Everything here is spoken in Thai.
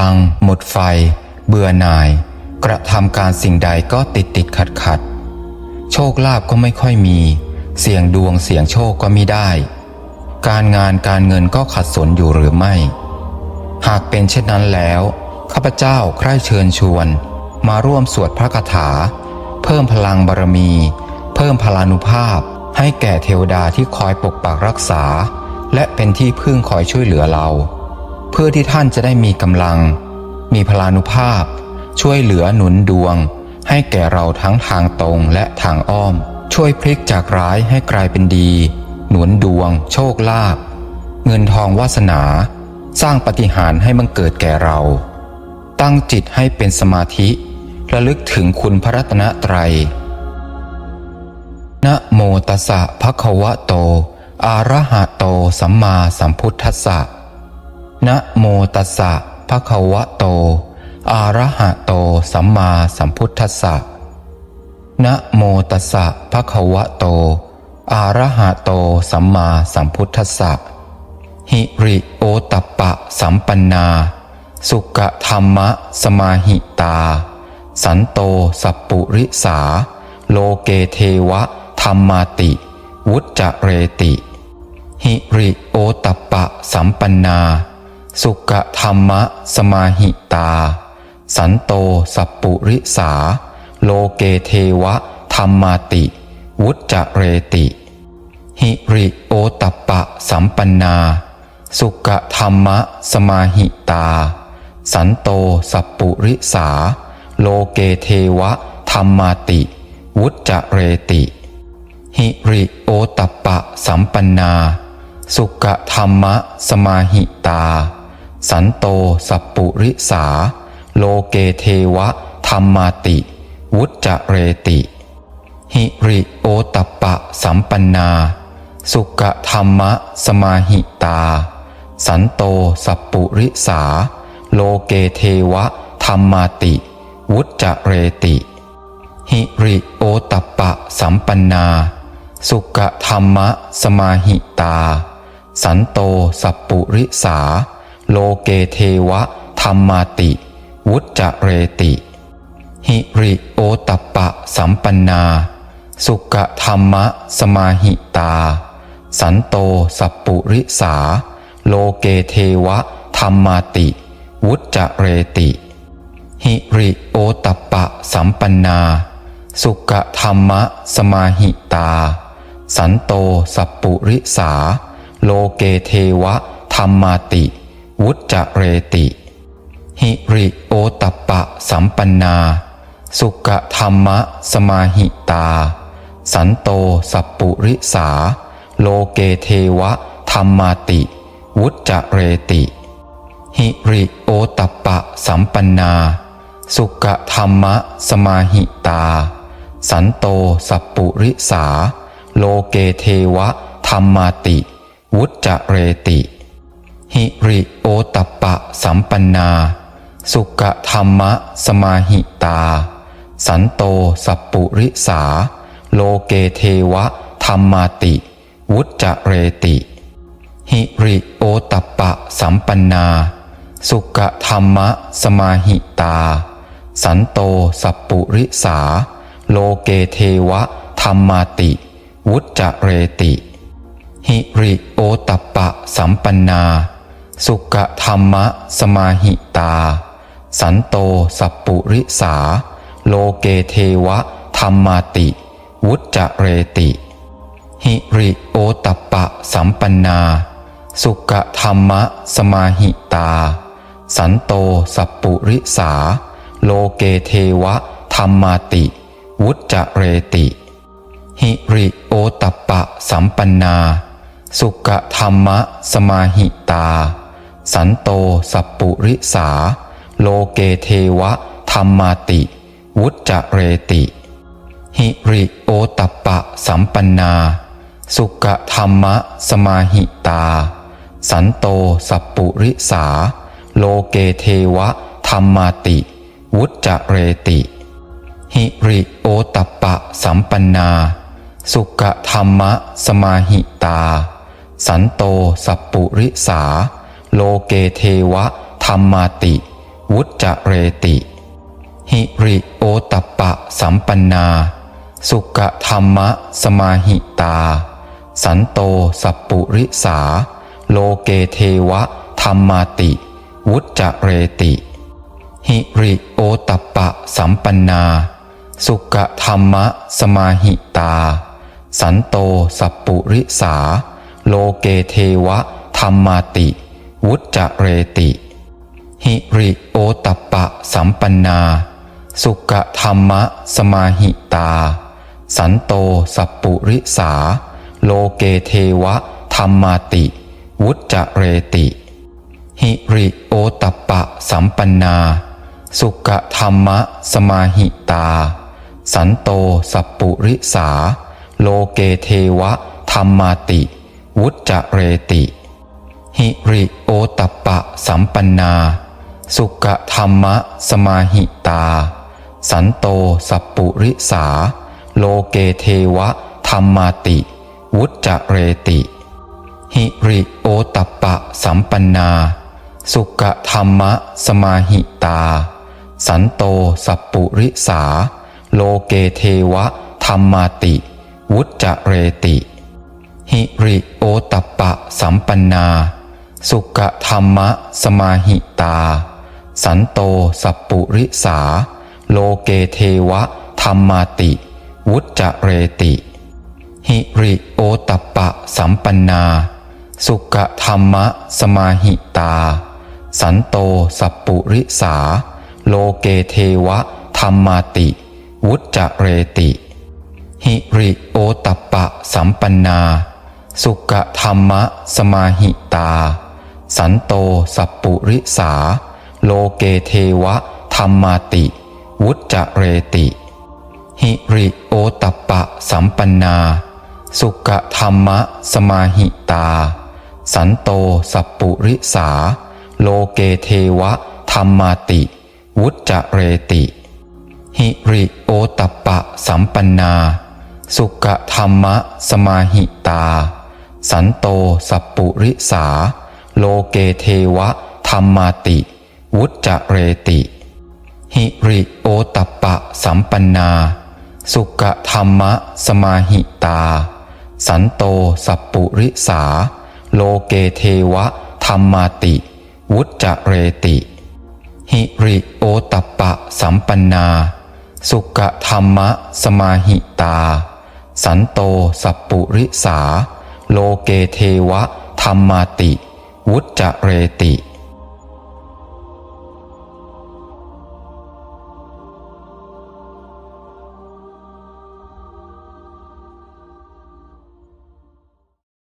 ลัง หมดไฟ เบื่อหน่าย กระทำการสิ่งใดก็ติดติดขัดขัด โชคลาภก็ไม่ค่อยมี เสี่ยงดวงเสี่ยงโชคก็มิได้ การงานการเงินก็ขัดสนอยู่หรือไม่ หากเป็นเช่นนั้นแล้ว ข้าพเจ้าใคร่เชิญชวน มาร่วมสวดพระคาถา เพิ่มพลังบารมี เพิ่มพลานุภาพ ให้แก่เทวดาที่คอยปกปักรักษา และเป็นที่พึ่งคอยช่วยเหลือเรา เพื่อที่ท่านจะได้มีกำลัง มีพลานุภาพ ช่วยเหลือหนุนดวง ให้แก่เราทั้งทางตรงและทางอ้อม ช่วยพลิกจากร้ายให้กลายเป็นดี หนุนดวง โชคลาภเงินทองวาสนา สร้างปฏิหารย์ให้บังเกิดแก่เรา ตั้งจิตให้เป็นสมาธิระลึกถึงคุณพระรัตนตรัยนะโมตัสสะภะคะวะโต อะระหะโตสัมมาสัมพุทธัสสะ นะโมตัสสะภะคะวะโต อะระหะโต สัมมาสัมพุทธัสสะนะโมตัสสะภะคะวะโต อะระหะโต สัมมาสัมพุทธัสสะ หิริโอตปปะสัมปันนา สุกะธรรมะสมาหิตา สันโตสัปปุริสา โลเกเทวะธรรมาติ วุจจะเรติ หิริโอตปปะสัมปันนา สุกธรรมะสมาหิตา สันโตสัปปุริสา โลเกเทวะ ธรรมาติ วุจจะเรติ หิริโอตปะสัมปันนา สุกธรรมะสมาหิตา สันโตสัปปุริสา โลเกเทวะ ธรรมาติ วุจจะเรติ หิริโอตปะสัมปันนา สุกธรรมะสมาหิตา สันโตสัปปุริสา โลเกเทวะ ธรรมาติ วุจจะเรติ หิริโอตปปะสัมปันนา สุกธรรมะสมาหิตา สันโตสัปปุริสา โลเกเทวะ ธรรมาติ วุจจะเรติ หิริโอตปปะสัมปันนา สุกธรรมะสมาหิตา สันโตสัปปุริสา โลเกเทวะ ธรรมาติ วุจจะเรติ หิริโอตปปะสัมปันนา สุกธรรมะสมาหิตา สันโตสัปปุริสา โลเกเทวะ ธรรมาติ วุจจะเรติ หิริโอตปปะสัมปันนา สุกธรรมะสมาหิตา สันโตสัปปุริสา โลเกเทวะ ธรรมาติ วุจจะเรติ หิริโอตปะสัมปันนา สุกธรรมะสมาหิตา สันโตสัปปุริสา โลเกเทวะธรรมาติ วุจจะเรติ หิริโอตปะสัมปันนา สุกธรรมะสมาหิตา สันโตสัปปุริสา โลเกเทวะธรรมาติ วุจจะเรติ หิริโอตปปะสัมปันนา สุกธรรมะสมาหิตา สันโตสัปปุริสา โลเกเทวะธรรมาติ วุจจะเรติ หิริโอตปปะสัมปันนา สุกธรรมะสมาหิตา สันโตสัปปุริสา โลเกเทวะธรรมาติ วุจจะเรติ หิริโอตปปะสัมปันนา สุกธรรมะสมาหิตา สันโตสัปปุริสา โลเกเทวะ ธรรมาติ วุจจะเรติ หิริโอตปปะสัมปันนา สุกธรรมะสมาหิตา สันโตสัปปุริสา โลเกเทวะ ธรรมาติ วุจจะเรติ หิริโอตปปะสัมปันนา สุกธรรมะสมาหิตา สันโตสัปปุริสา โลเกเทวะ ธรรมาติ วุจจะเรติ หิริโอตปปะสัมปันนา สุกธรรมะสมาหิตา สันโตสัปปุริสา โลเกเทวะ ธรรมาติ วุจจะเรติ หิริโอตปปะสัมปันนา สุกธรรมะสมาหิตา สันโตสัปปุริสา โลเกเทวะธรรมาติ วุจจเรติ หิริโอตปปะสัมปันนา สุกธรรมะสมาหิตา สันโตสัปปุริสา โลเกเทวะธรรมาติ วุจจเรติ หิริโอตปปะสัมปันนา สุกธรรมะสมาหิตา สันโตสัปปุริสา โลเกเทวะธรรมาติ วุจจเรติ หิริโอตปปะสัมปันนา สุกธรรมะสมาหิตา สันโตสัปปุริสา โลเกเทวะธรรมาติ วุจจเรติ หิริโอตปปะสัมปันนา สุกธรรมะสมาหิตา สันโตสัปปุริสา โลเกเทวะธรรมาติ วุจจเรติ หิริโอตปปะสัมปันนา สุกธรรมะสมาหิตา สันโตสัปปุริสา โลเกเทวะธรรมาติ วุจจเรติ หิริโอตปปะสัมปันนา สุกธรรมะสมาหิตา สันโตสัปปุริสา โลเกเทวะธรรมาติ วุจจเรติ หิริโอตปปะสัมปันนา สุกธรรมะสมาหิตา สันโตสัปปุริสา โลเกเทวะธรรมาติ วุจจเรติ หิริโอตปปะสัมปันนา สุกธรรมะสมาหิตา สันโตสัปปุริสา โลเกเทวะธรรมาติ วุจจเรติ หิริโอตปปะสัมปันนา สุกธรรมะสมาหิตา สันโตสัปปุริสา โลเกเทวะ ธรรมาติ วุจจเรติ หิริโอตปปะสัมปันนา สุกธรรมะสมาหิตา สันโตสัปปุริสา โลเกเทวะ ธรรมาติ วุจจเรติ หิริโอตปปะสัมปันนา สุกธรรมะสมาหิตา สันโตสัปปุริสา โลเกเทวะ ธรรมาติ วุจจเรติ หิริโอตปปะสัมปันนา สุกธรรมะสมาหิตา สันโตสัปปุริสา โลเกเทวะ ธรรมาติ วุจจเรติ หิริโอตปปะสัมปันนา สุกธรรมะสมาหิตา สันโตสัปปุริสา โลเกเทวะ ธรรมาติ วุจเรติ